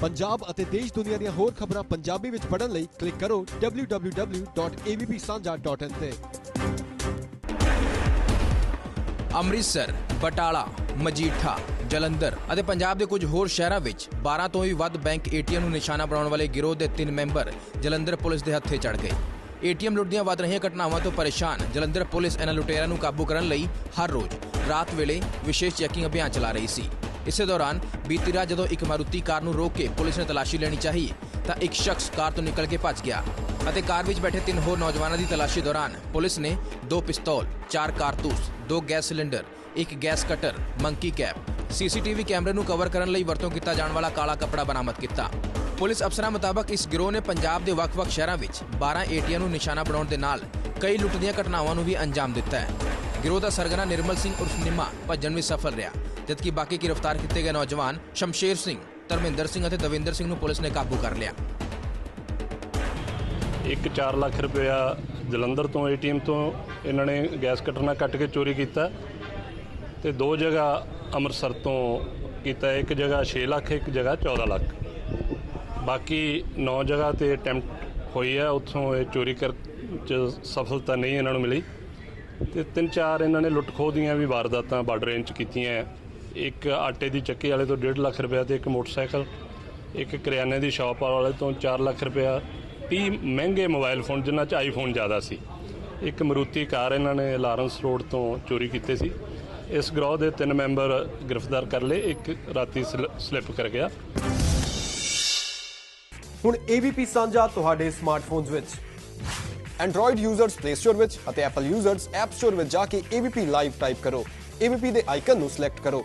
ਪੰਜਾਬ ਅਤੇ ਦੇਸ਼ ਦੁਨੀਆ ਦੀਆਂ ਹੋਰ ਖਬਰਾਂ ਪੰਜਾਬੀ ਵਿੱਚ ਪੜ੍ਹਨ ਲਈ ਕਲਿੱਕ ਕਰੋ www.avpsanja.in ਤੇ। ਅੰਮ੍ਰਿਤਸਰ, ਬਟਾਲਾ, ਮਜੀਠਾ, ਜਲੰਧਰ ਅਤੇ ਪੰਜਾਬ ਦੇ ਕੁਝ ਹੋਰ ਸ਼ਹਿਰਾਂ ਵਿੱਚ 12 ਤੋਂ ਵੀ ਵੱਧ ਬੈਂਕ ਏਟੀਐਮ ਨੂੰ ਨਿਸ਼ਾਨਾ ਬਣਾਉਣ ਵਾਲੇ ਗਿਰੋਹ ਦੇ ਤਿੰਨ ਮੈਂਬਰ ਜਲੰਧਰ ਪੁਲਿਸ ਦੇ ਹੱਥੇ ਚੜ ਗਏ। ਏਟੀਐਮ ਲੁੱਟ ਦੀਆਂ ਵੱਧ ਰਹੀਆਂ ਘਟਨਾਵਾਂ ਤੋਂ ਪਰੇਸ਼ਾਨ ਜਲੰਧਰ ਪੁਲਿਸ ਇਹਨਾਂ ਲੁਟੇਰਿਆਂ ਨੂੰ ਕਾਬੂ ਕਰਨ ਲਈ ਹਰ ਰੋਜ਼ ਰਾਤ ਵੇਲੇ ਵਿਸ਼ੇਸ਼ ਚੈਕਿੰਗ ਅਭਿਆਨ ਚਲਾ ਰਹੀ ਸੀ। ਇਸੇ ਦੌਰਾਨ ਬੀਤੀ ਰਾਤ ਜਦੋਂ ਇੱਕ ਮਾਰੂਤੀ ਕਾਰ ਨੂੰ ਰੋਕ ਕੇ ਪੁਲਿਸ ਨੇ ਤਲਾਸ਼ੀ ਲੈਣੀ ਚਾਹੀ ਤਾਂ ਇੱਕ ਸ਼ਖਸ ਕਾਰ ਤੋਂ ਨਿਕਲ ਕੇ ਭੱਜ ਗਿਆ ਅਤੇ ਕਾਰ ਵਿੱਚ ਬੈਠੇ ਤਿੰਨ ਹੋਰ ਨੌਜਵਾਨਾਂ ਦੀ ਤਲਾਸ਼ੀ ਦੌਰਾਨ ਪੁਲਿਸ ਨੇ ਦੋ ਪਿਸਤੌਲ, ਚਾਰ ਕਾਰਤੂਸ, ਦੋ ਗੈਸ ਸਿਲੰਡਰ, ਇੱਕ gas cutter, monkey cap, CCTV ਕੈਮਰੇ ਨੂੰ ਕਵਰ ਕਰਨ ਲਈ ਵਰਤੋਂ ਕੀਤਾ ਜਾਣ ਵਾਲਾ ਕਾਲਾ ਕੱਪੜਾ ਬਰਾਮਦ ਕੀਤਾ। ਪੁਲਿਸ ਅਫਸਰਾਂ ਮੁਤਾਬਕ ਇਸ ਗਿਰੋਹ ਨੇ ਪੰਜਾਬ ਦੇ ਵੱਖ-ਵੱਖ ਸ਼ਹਿਰਾਂ ਵਿੱਚ 12 ਏਟੀਐਮ ਨੂੰ ਨਿਸ਼ਾਨਾ ਬਣਾਉਣ ਦੇ ਨਾਲ ਕਈ ਲੁੱਟ ਦੀਆਂ ਘਟਨਾਵਾਂ ਨੂੰ ਵੀ ਅੰਜਾਮ ਦਿੱਤਾ ਹੈ। ਗਿਰੋਹ ਦਾ ਸਰਗਨਾ ਨਿਰਮਲ ਸਿੰਘ ਉਰਫ ਨਿੰਮਾ ਭੱਜਣ ਵਿੱਚ ਸਫਲ ਰਿਹਾ ਜਦਕਿ ਬਾਕੀ ਗ੍ਰਿਫਤਾਰ ਕੀਤੇ ਗਏ ਨੌਜਵਾਨ ਸ਼ਮਸ਼ੇਰ ਸਿੰਘ, ਧਰਮਿੰਦਰ ਸਿੰਘ ਅਤੇ ਦਵਿੰਦਰ ਸਿੰਘ ਨੂੰ ਪੁਲਿਸ ਨੇ ਕਾਬੂ ਕਰ ਲਿਆ। ਇੱਕ 4 ਲੱਖ ਰੁਪਇਆ ਜਲੰਧਰ ਤੋਂ ਏਟੀਐਮ ਤੋਂ ਇਹਨਾਂ ਨੇ ਗੈਸ ਕਟਰ ਨਾਲ ਕੱਟ ਕੇ ਚੋਰੀ ਕੀਤਾ ਤੇ ਦੋ ਜਗ੍ਹਾ ਅੰਮ੍ਰਿਤਸਰ ਤੋਂ ਕੀਤਾ ਇੱਕ ਜਗ੍ਹਾ 6 ਲੱਖ ਇੱਕ ਜਗ੍ਹਾ 14 ਲੱਖ ਬਾਕੀ 9 ਜਗ੍ਹਾ ਤੇ ਅਟੈਂਪਟ ਹੋਈ ਹੈ ਉੱਥੋਂ ਇਹ ਚੋਰੀ ਕਰ ਚ ਸਫਲਤਾ ਨਹੀਂ ਇਹਨਾਂ ਨੂੰ ਮਿਲੀ ਤੇ ਤਿੰਨ ਚਾਰ ਇਹਨਾਂ ਨੇ ਲੁੱਟ ਖੋਹ ਦੀਆਂ ਵੀ ਵਾਰਦਾਤਾਂ ਬਾਰਡਰ ਰੇਂਜ 'ਚ ਕੀਤੀਆਂ ਇੱਕ ਆਟੇ ਦੀ ਚੱਕੀ ਵਾਲੇ ਤੋਂ 1.5 ਲੱਖ ਰੁਪਇਆ ਤੇ ਇੱਕ ਮੋਟਰਸਾਈਕਲ, ਇੱਕ ਕਰਿਆਨੇ ਦੀ ਸ਼ਾਪ ਵਾਲੇ ਤੋਂ 4 ਲੱਖ ਰੁਪਇਆ। 30 ਮਹਿੰਗੇ ਮੋਬਾਈਲ ਫੋਨ ਜਿਨ੍ਹਾਂ 'ਚ ਆਈਫੋਨ ਜ਼ਿਆਦਾ ਸੀ। ਇੱਕ ਮਰੂਤੀ ਕਾਰ ਇਹਨਾਂ ਨੇ ਲਾਰੈਂਸ ਰੋਡ ਤੋਂ ਚੋਰੀ ਕੀਤੇ ਸੀ। ਇਸ ਗਰੋਹ ਦੇ ਤਿੰਨ ਮੈਂਬਰ ਗ੍ਰਿਫਤਾਰ ਕਰ ਲਏ, ਇੱਕ ਰਾਤੀ ਸਲਿੱਪ ਕਰ ਗਿਆ। ਹੁਣ AVP ਸਾਂਝਾ ਤੁਹਾਡੇ ਸਮਾਰਟਫੋਨਸ ਵਿੱਚ। Android ਯੂਜ਼ਰਸ Play Store ਵਿੱਚ ਅਤੇ Apple ਯੂਜ਼ਰਸ App Store ਵਿੱਚ ਜਾ ਕੇ AVP ਲਾਈਵ ਟਾਈਪ ਕਰੋ। AVP ਦੇ ਆਈਕਨ ਨੂੰ ਸਿਲੈਕਟ ਕਰੋ।